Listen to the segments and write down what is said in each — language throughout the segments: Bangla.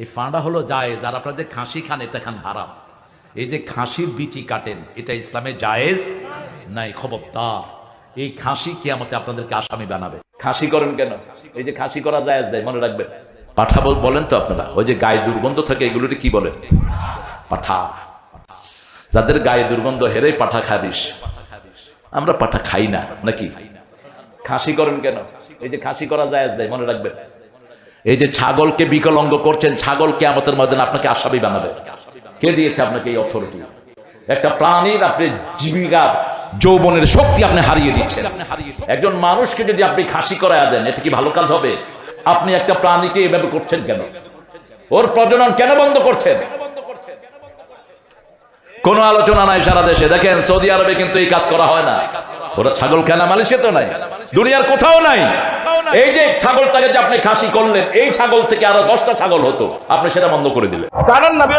এই ফাঁড়া হলো জায়েজ আর আপনারা যে খাসি খান এটা খান হারাম। এই যে খাসির বিচি কাটেন এটা ইসলামে জায়েজ নাই খবরদার। এই খাসি কিয়ামতে আপনাদেরকে আসামি বানাবে। খাসি করেন কেন? এই যে খাসি করা জায়েজ দেয় মনে রাখবেন। পাঠা বল- বলেন তো আপনারা ওই যে গায়ে দুর্গন্ধ থাকে এগুলোটি কি বলেন পাঠা। যাদের গায়ে দুর্গন্ধ হেরে পাঠা খাবিস। আমরা পাঠা খাই না নাকি? খাসি করেন কেন? এই যে খাসি করা জায়েজ দেয় মনে রাখবেন। এই যে ছাগলকে বিকলঙ্গ করছেন ছাগলকে আমাদের মধ্যে আপনাকে আসামি বানাবে। কে দিয়েছে আপনাকে এই অথরিটি একটা প্রাণীর আপনি জীবিকার যৌবনের শক্তি আপনি হারিয়ে দিচ্ছেন। একজন মানুষকে যদি আপনি খাসি করায় দেন এটা কি ভালো কাজ হবে? আপনি একটা প্রাণীকে এভাবে করছেন কেন? ওর প্রজনন কেন বন্ধ করছেন? কোন আলোচনা নাই সারা দেশে। দেখেন, সৌদি আরবে কিন্তু এই কাজ করা হয় না। ওরা ছাগল কেনা মালয়েশিয়া তো নাই, দুনিয়ার কোথাও নাই। এই যে ছাগলটাকে যে আপনি খাসি করলেন, এই ছাগল থেকে আরও দশটা ছাগল হতো, আপনি সেটা বন্ধ করে দিলেন। কারণ নবী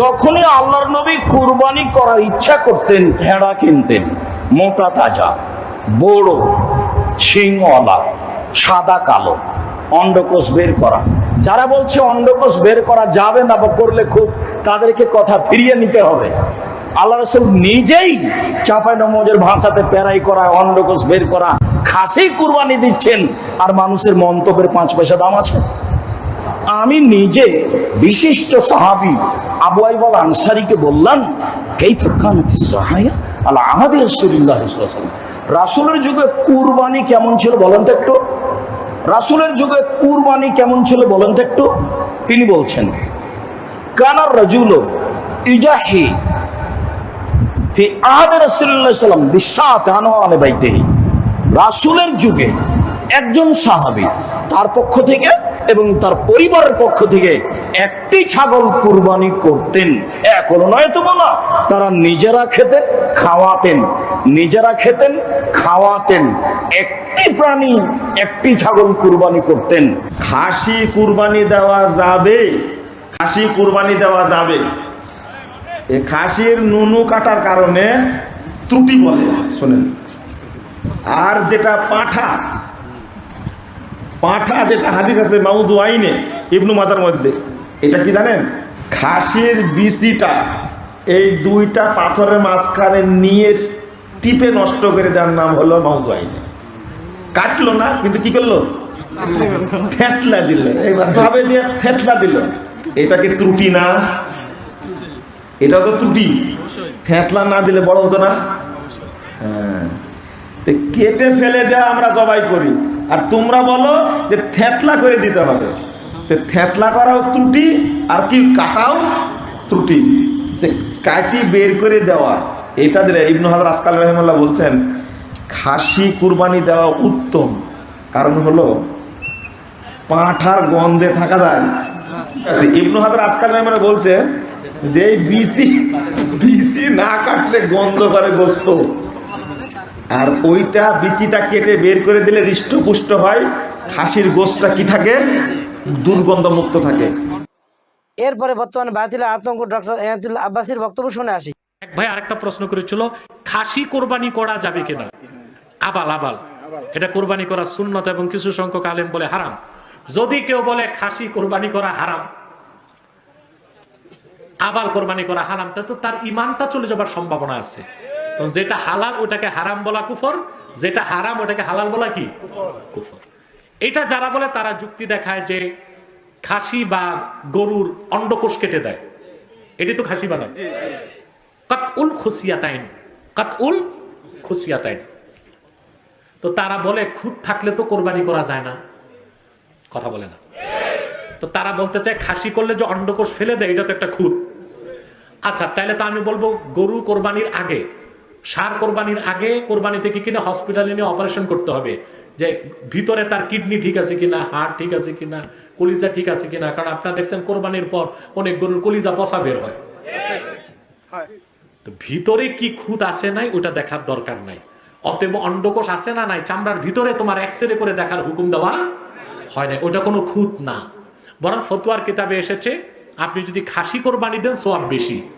যখনই আল্লাহর নবী কুরবানি করার ইচ্ছা করতেন, ভেড়া কিনতেন, মোটা তাজা, বড়, শিংওয়ালা, সাদা কালো, অন্ডকোষ বের করা। যারা বলছে অন্ডকোষ বের করা যাবে না বা করলে খুব, তাদেরকে কথা ফিরিয়ে নিতে হবে। আল্লাহ রসুল নিজেই চাপাই নমজের ভাষাতে প্যারাই করা, অন্ডকোষ বের করা, খাসি কুরবানি দিচ্ছেন, আর মানুষের মন্তব্যের পাঁচ পয়সা দাম আছে। আমি নিজে বিশিষ্ট সাহাবি আবু আইবাল আনসারিকে বললাম রাসূলের যুগে কুরবানি কেমন ছিল বলেন তো একটু? রাসূলের যুগে কুরবানি কেমন ছিল বলেন তো একটু? তিনি বলছেন কানার রাজুল ইজাহি আহাদি রাসূলুল্লাহ সাল্লাম বিসাত বাইতেহি। রাসূলের যুগে একজন সাহাবী তার পক্ষ থেকে এবং তার পরিবারের পক্ষ থেকে একটি ছাগল কুরবানি করতেন। এখনও নয় তো না তারা নিজেরা খেতেন খাওয়াতেন। নিজেরা খেতেন, খাওয়াতেন। একটি প্রাণী একটি ছাগল কুরবানি করতেন। খাসি কুরবানি দেওয়া যাবে, খাসি কুরবানি দেওয়া যাবে। এই খাসির নুনু কাটার কারণে ত্রুটি বলে, শোনেন। আর যেটা পাঠা পাঠা যেটা হাদিস আছে মাউদু আইনে, ইবনু মাজার মধ্যে, এটা কি জানেন? খাসির বিচিটা এই দুইটা পাথরের মাঝখানে নিয়ে টিপে নষ্ট করে দেওয়ার নাম হলো মাউদু আইনে। কাটলো না, কিন্তু কি করল? থেতলা দিল। এবার ভাবে দিয়ে থেতলা দিল। এটা কি ত্রুটি না? এটা তো ত্রুটি। থেতলা না দিলে বড় হতো না। হ্যাঁ। তো কেটে ফেলে দেওয়া আমরা জবাই করি। আর তোমরা বলো যে থেতলা করে দিতে হবে। তো থেতলা করাও ত্রুটি আর কি কাটাও ত্রুটি। কাটি বের করে দেওয়া। এটা দিলে ইবনু হাজার আসকাল রহমুল্লাহ বলছেন খাসি কুরবানি দেওয়া উত্তম। কারণ হলো পাঁঠার গন্ধে থাকা যায়। আচ্ছা, ইবনু হাজার আজকাল রহমান বলছে যে বিসি বিসি না কাটলে গন্ধ করে গোস্ত। আর ওইটা বিচিটা কেটে বের করে দিলে হৃষ্টপুষ্ট হয় খাসির গোস্তটা কি থাকে? দুর্গন্ধ মুক্ত থাকে। এরপরে বর্তমানে বাতিল আতঙ্ক ডক্টর এনাতুল্লাহ আব্বাসির বক্তব্য শুনে আসি। এক ভাই আরেকটা প্রশ্ন করেছিল খাসি কোরবানি করা যাবে কিনা? আবাল আবাল। এটা কোরবানি করা সুন্নত এবং কিছু সংখ্যক আলেম বলে হারাম। যদি কেউ বলে খাসি কোরবানি করা হারাম আবাল কোরবানি করা হারাম, তা তার ইমানটা চলে যাবার সম্ভাবনা আছে। যেটা হালাল, ওটাকে হারাম বলা কুফর, যেটা হারাম, ওটাকে হালাল বলা কি? কুফর। এটা যারা বলে, তারা যুক্তি দেখায় যে খাসি বা গরুর অন্ডকোষ কেটে দেয়। এটি তো খাসি বানায় কাতউল খুসিয়াতাইন কাতউল খুসিয়াতাইন। তো তারা বলে খুদ থাকলে তো কোরবানি করা যায় না। কথা বলে না। তো তারা বলতে চায়, খাসি করলে যে অন্ডকোষ ফেলে দেয়, এটা তো একটা খুদ আচ্ছা তাহলে তো আমি বলব গরু কোরবানির আগে সার কোরবানির আগে কোরবানি থেকে কিনা হসপিটালে নিয়ে অপারেশন করতে হবে? যে ভিতরে তার কিডনি ঠিক আছে কিনা হার্ট ঠিক আছে কিনা কলিজা ঠিক আছে কিনা? কারণ আপনারা দেখছেন কোরবানির পর অনেক গরুর কলিজা পচা বের হয়। তো ভিতরে কি খুঁত আছে নাই ওটা দেখার দরকার নাই। অতএব অন্ডকোষ আছে না নাই চামড়ার ভিতরে তোমার এক্সরে করে দেখার হুকুম দেওয়া হয় না ওটা কোনো খুঁত না। বরং ফতুয়ার কিতাবে এসেছে আপনি যদি খাসি কোরবানি দেন সোয়াব বেশি।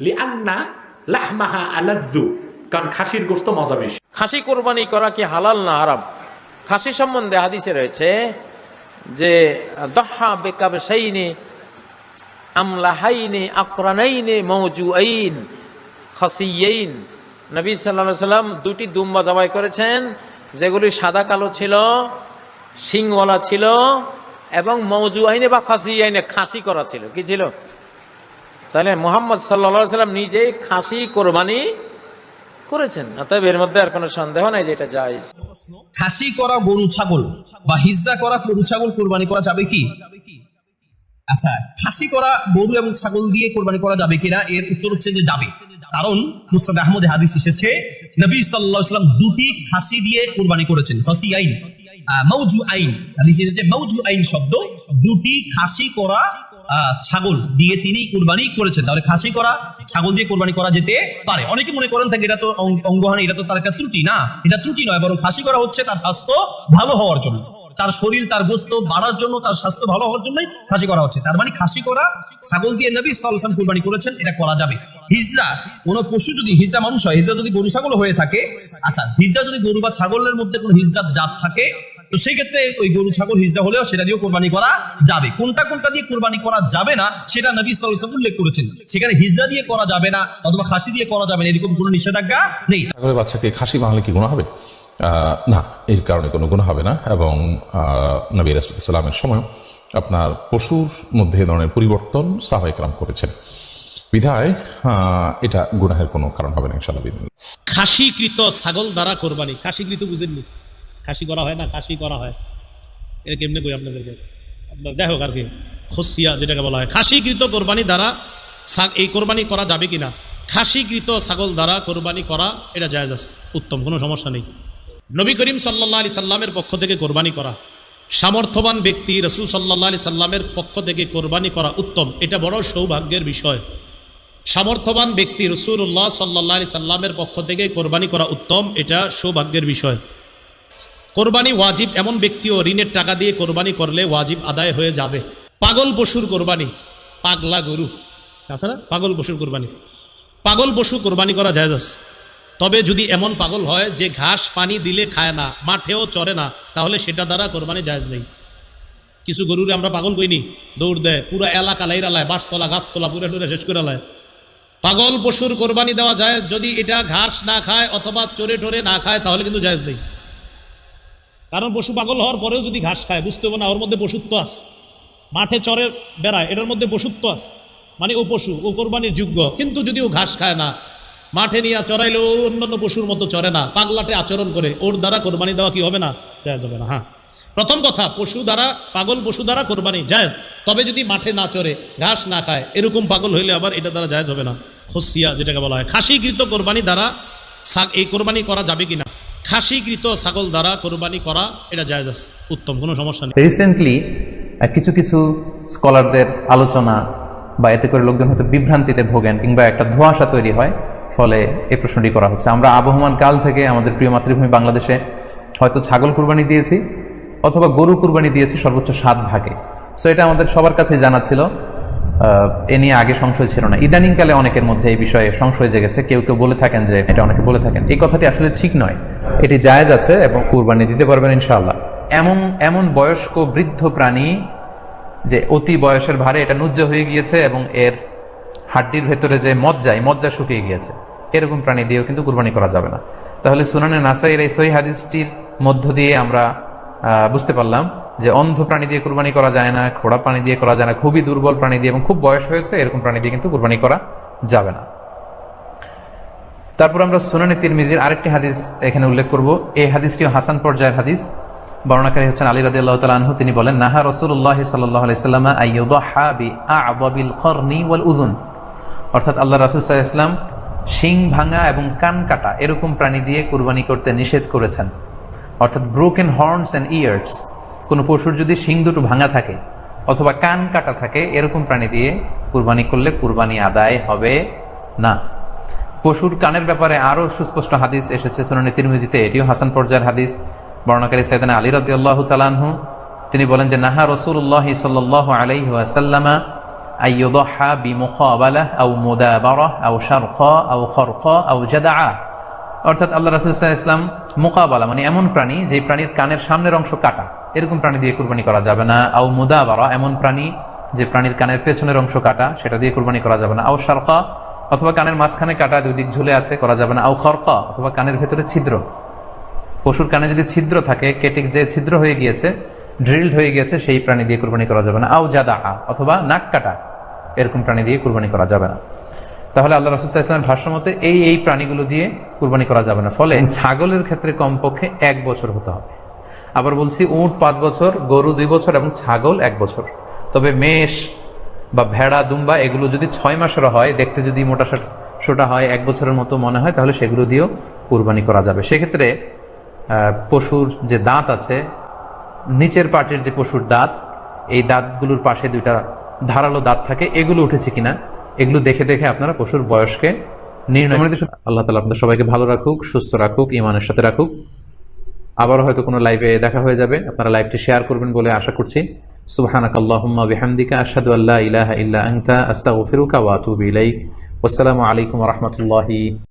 লিআন্না লাহমাহা আলাদ্দু। কারণ খাসির গোস্ত মজা বেশি। খাসি কোরবানি করা কি হালাল না হারাম? খাসি সম্বন্ধে হাদিসে রয়েছে যে, দহা বেকাব বেকাবসাইনে আমলাহাইনে আকরানাইনে মৌজু আইন খাসিয়াইন। নবী সাল্লাহ সাল্লাম দুটি দুম্বা জবাই করেছেন, যেগুলি সাদা কালো ছিল, শিংওয়ালা ছিল এবং মৌজু আইনে বা খাসি আইনে খাসি করা ছিল। কি ছিল? তাহলে মোহাম্মদ সাল্লা সাল্লাম নিজেই খাসি, কোরবানি করেছেন। অতএব এর মধ্যে আর কোনো সন্দেহ নাই যে এটা জায়েজ। খাসি করা গরু, ছাগল বা হিজরা করা গরু, ছাগল কোরবানি করা যাবে কি? আচ্ছা খাসি করা গরু এবং ছাগল দিয়ে কোরবানি করা যাবে কিনা? এর উত্তর হচ্ছে যে যাবে। কারণ মুস্তাদ আহমদে হাদিস এসেছে, নবী আলাইহি সাল্লাম দুটি খাসি দিয়ে কোরবানি করেছেন। খাসি আইন। মৌজু আইন। এসেছে মৌজু আইন শব্দ, দুটি খাসি করা ছাগল দিয়ে তিনি কোরবানি করেছেন। তাহলে খাসি করা, ছাগল দিয়ে কোরবানি করা যেতে পারে। অনেকে মনে করেন থাকে এটা তো অঙ্গহানি, এটা তো তার একটা ত্রুটি। না, এটা ত্রুটি নয়, বরং খাসি করা হচ্ছে তার স্বাস্থ্য ভালো হওয়ার জন্য। তার শরীর, তার গোস্ত বাড়ার জন্য, তার স্বাস্থ্য ভালো হওয়ার জন্যই খাসি করা হচ্ছে। তার মানে খাসি করা, ছাগল দিয়ে নবী সাল্লাম কুরবানি করেছেন, এটা করা যাবে। হিজরা, কোনো পশু যদি হিজরা মানুষ হয়, হিজরা যদি গরু ছাগল হয়ে থাকে আচ্ছা হিজরা যদি গরু বা ছাগলের মধ্যে কোনো হিজরার জাত থাকে তো সেই ক্ষেত্রে ওই গরু ছাগল হিজরা হলেও সেটা দিয়ে কোরবানি করা যাবে। কোনটা কোনটা দিয়ে কোরবানি করা যাবে না সেটা নবী সাল্লাম উল্লেখ করেছেন। সেখানে হিজরা দিয়ে করা যাবে না অথবা খাসি দিয়ে করা যাবে না এরকম কোনো নিষেধাজ্ঞা নেই। ছাগলের বাচ্চাকে খাসি বানালে কি গুণা হবে? না এর কারণে কোনো গুণা হবে না এবং আহ, নবী রাসুলামের সময় আপনার পশুর মধ্যে এ ধরনের পরিবর্তন সাহাইকরাম করেছেন। বিধায় আহ, এটা গুনাহের কোনো কারণ হবে না ইনশাল্লাহ খাসিকৃত ছাগল দ্বারা কোরবানি। খাসিকৃত বুঝেননি? খাসি করা হয় না খাসি করা হয়। এটা কেমনে কই আপনাদেরকে? আপনার যাই হোক আর কি খসিয়া যেটাকে বলা হয়। খাসিকৃত কোরবানি দ্বারা এই কোরবানি করা যাবে কিনা? খাসিকৃত ছাগল দ্বারা কোরবানি করা এটা জায়েজ আছে। উত্তম, কোনো সমস্যা নেই। নবী করিম সাল্লাহ আলি সাল্লামের পক্ষ থেকে কোরবানি করা। সামর্থ্যবান ব্যক্তি রসুল সাল্লাহ আলি সাল্লামের পক্ষ থেকে কোরবানি করা উত্তম। এটা বড় সৌভাগ্যের বিষয়। সামর্থ্যবান ব্যক্তি রসুল্লাহ সাল্লাহ আলি সাল্লামের পক্ষ থেকে কোরবানি করা উত্তম, এটা সৌভাগ্যের বিষয়। কোরবানি ওয়াজিব, এমন ব্যক্তিও ঋণের টাকা দিয়ে কোরবানি করলে ওয়াজিব আদায় হয়ে যাবে। পাগল পশুর কোরবানি, পাগলা গরু। তাছাড়া পাগল পশুর কোরবানি। পাগল পশু কোরবানি করা যায় আছে। তবে যদি এমন পাগল হয় যে ঘাস পানি দিলে খায় না, মাঠেও চড়ে না, তাহলে সেটা দ্বারা কোরবানি জায়জ নেই। কিছু গরুরে আমরা পাগল কইনি, দৌড় দেয়, পুরো এলাকা লাইরালায় বাঁশতলা গাছতলা, পুরো টুরে শেষ করে লায়। পাগল পশুর কোরবানি দেওয়া যায় যদি এটা ঘাস না খায় অথবা চড়ে টরে না খায়, তাহলে কিন্তু জায়েজ নেই। কারণ পশু পাগল হওয়ার পরেও যদি ঘাস খায়, বুঝতে হবে না, ওর মধ্যে পশুত্ব আছে। মাঠে চরে বেড়ায়, এটার মধ্যে পশুত্ব আছে। মানে ও পশু, ও কোরবানির যোগ্য। কিন্তু যদি ও ঘাস খায় না, মাঠে নিয়ে চড়াইলে ও অন্যান্য পশুর মতো চড়ে না, পাগলাটে আচরণ করে, ওর দ্বারা কোরবানি দেওয়া কি হবে না? জায়জ যাবে না হ্যাঁ। প্রথম কথা, পশু দ্বারা, পাগল পশু দ্বারা কোরবানি জায়েজ। তবে যদি মাঠে না চড়ে, ঘাস না খায়, এরকম পাগল হইলে আবার এটা দ্বারা জায়েজ হবে না। খসিয়া, যেটাকে বলা হয়। খাসিকৃত কোরবানি দ্বারা এই কোরবানি করা যাবে কিনা? খাসিকৃত ছাগল দ্বারা কোরবানি করা, এটা জায়েজ আছে। উত্তম, কোনো সমস্যা নেই। রিসেন্টলি কিছু কিছু স্কলারদের আলোচনা বা এতে করে লোকজন হয়তো বিভ্রান্তিতে ভোগেন কিংবা একটা ধোঁয়াশা তৈরি হয়, ফলে এই প্রশ্নটি করা হচ্ছে। আমরা আবহমান কাল থেকে আমাদের প্রিয় মাতৃভূমি বাংলাদেশে হয়তো ছাগল কুরবানি দিয়েছি, অথবা গরু কুরবানি দিয়েছি সর্বোচ্চ সাত ভাগে। সো এটা আমাদের সবার কাছে জানা ছিল। এ নিয়ে আগে সংশয় ছিল না। ইদানিংকালে অনেকের মধ্যে এই বিষয়ে সংশয় জেগেছে। কেউ কেউ বলে থাকেন যে এটা অনেকে বলে থাকেন। এই কথাটি আসলে ঠিক নয়। এটি জায়েজ আছে এবং কুরবানি দিতে পারবেন ইনশাআল্লাহ। এমন এমন বয়স্ক বৃদ্ধ প্রাণী যে অতি বয়সের ভারে এটা নুজ্জ হয়ে গিয়েছে এবং এর হাড্ডির ভেতরে যে মজ্জা, এই মজ্জা শুকিয়ে গিয়েছে। এরকম প্রাণী দিয়েও কিন্তু কুরবানি করা যাবে না। তাহলে সুনানে নাসাইয়ের এই সহি হাদিসটির মধ্য দিয়ে আমরা বুঝতে পারলাম যে অন্ধ প্রাণী দিয়ে কুরবানি করা যায় না খোড়া প্রাণী দিয়ে করা যায় না, খুবই দুর্বল প্রাণী দিয়ে এবং খুব বয়স হয়েছে, এরকম প্রাণী দিয়ে কিন্তু কুরবানি করা যাবে না। তারপর আমরা সুনানি তিরমিজির আরেকটি হাদিস এখানে উল্লেখ করব। এই হাদিসটিও হাসান পর্যায়ের হাদিস। বর্ণাকারী হচ্ছেন আলী রাদি আল্লাহ তালা তিনি বলেন, নাহা রসুল্লাহ উযুন। অর্থাৎ আল্লাহ রাসূল সাল্লাম শিং ভাঙা এবং কান কাটা এরকম প্রাণী দিয়ে কুরবানি করতে নিষেধ করেছেন। অর্থাৎ ব্রোকেন হর্নস অ্যান্ড ইয়ার্স কোনো পশুর যদি শিং দুটো ভাঙা থাকে অথবা কান কাটা থাকে, এরকম প্রাণী দিয়ে কুরবানি করলে কুরবানি আদায় হবে না। পশুর কানের ব্যাপারে আরও সুস্পষ্ট হাদিস এসেছে সুনানি তিরমিজিতে, এটিও হাসান পর্যায়ের হাদিস। বর্ণাকারী সাইদানা আলী রাদি আল্লাহ তালানহু তিনি বলেন যে, নাহা রসুল্লাহ সাল্লাহ আলাইহি আও খরখা অর্থাৎ আল্লাহ রাসূল ইসলাম মোকাবালা মানে এমন প্রাণী যে প্রাণীর কানের সামনের অংশ কাটা। এরকম প্রাণী দিয়ে কুরবানি করা যাবে না। আও মুদা বারা এমন প্রাণী যে প্রাণীর কানের পেছনের অংশ কাটা, সেটা দিয়ে কুরবানি করা যাবে না। আও সারফা অথবা কানের মাঝখানে কাটা দুই দিক ঝুলে আছে, করা যাবে না। আও খরফা অথবা কানের ভেতরে ছিদ্র। পশুর কানে যদি ছিদ্র থাকে কেটে যে ছিদ্র হয়ে গিয়েছে, ড্রিলড হয়ে গিয়েছে, সেই প্রাণী দিয়ে কুরবানি করা যাবে না। আও জাদা অথবা নাক কাটা, এরকম প্রাণী দিয়ে কুরবানি করা যাবে না। তাহলে আল্লাহ রসুল্লাহ ইসলামের ভাষ্য মতে এই এই প্রাণীগুলো দিয়ে কুরবানি করা যাবে না। ফলে ছাগলের ক্ষেত্রে কমপক্ষে এক বছর হতে হবে। আবার বলছি উট পাঁচ বছর গরু দুই বছর এবং ছাগল এক বছর। তবে মেষ বা ভেড়া দুম্বা এগুলো যদি ছয় মাসের হয় দেখতে যদি মোটা সোটা- সোটা হয় এক বছরের মতো মনে হয় তাহলে সেগুলো দিয়েও কুরবানি করা যাবে। সেক্ষেত্রে পশুর যে দাঁত আছে নিচের পাটের যে পশুর দাঁত এই দাঁতগুলোর পাশে দুইটা ধারালো দাঁত থাকে এগুলো উঠেছে কিনা এগুলো দেখে দেখে আপনারা পশুর বয়সকে নির্ণয় আল্লাহ তালা আপনাদের সবাইকে ভালো রাখুক সুস্থ রাখুক ইমানের সাথে রাখুক। আবার হয়তো কোনো লাইভে দেখা হয়ে যাবে। আপনারা লাইভটি শেয়ার করবেন বলে আশা করছি। সুবহানাক আল্লাহ ওয়াসসালামু আলাইকুম ওয়া